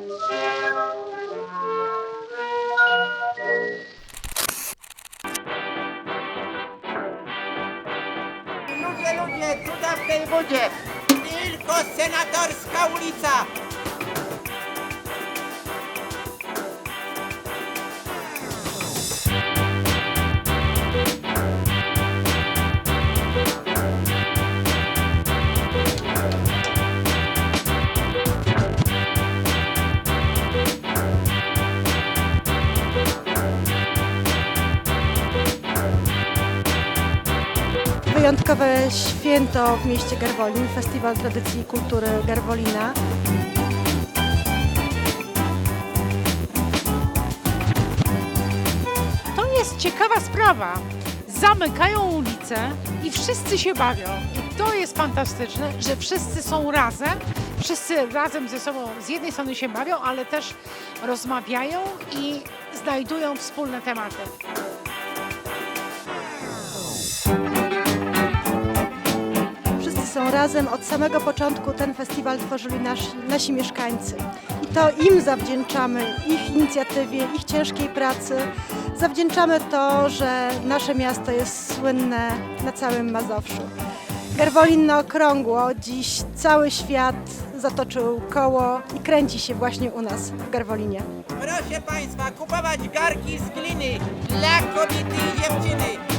Ludzie, ludzie, cuda w tej budzie! Tylko senatorska ulica! Wyjątkowe święto w mieście Garwolin, Festiwal Tradycji i Kultury Garwolina. To jest ciekawa sprawa. Zamykają ulicę i wszyscy się bawią. I to jest fantastyczne, że wszyscy są razem, wszyscy razem ze sobą z jednej strony się bawią, ale też rozmawiają i znajdują wspólne tematy. Są razem. Od samego początku ten festiwal tworzyli nasi, nasi mieszkańcy. I to im zawdzięczamy, ich inicjatywie, ich ciężkiej pracy. Zawdzięczamy to, że nasze miasto jest słynne na całym Mazowszu. Garwolin na okrągło. Dziś cały świat zatoczył koło i kręci się właśnie u nas w Garwolinie. Proszę Państwa, kupować garki z gliny dla kobiety i dziewczyny.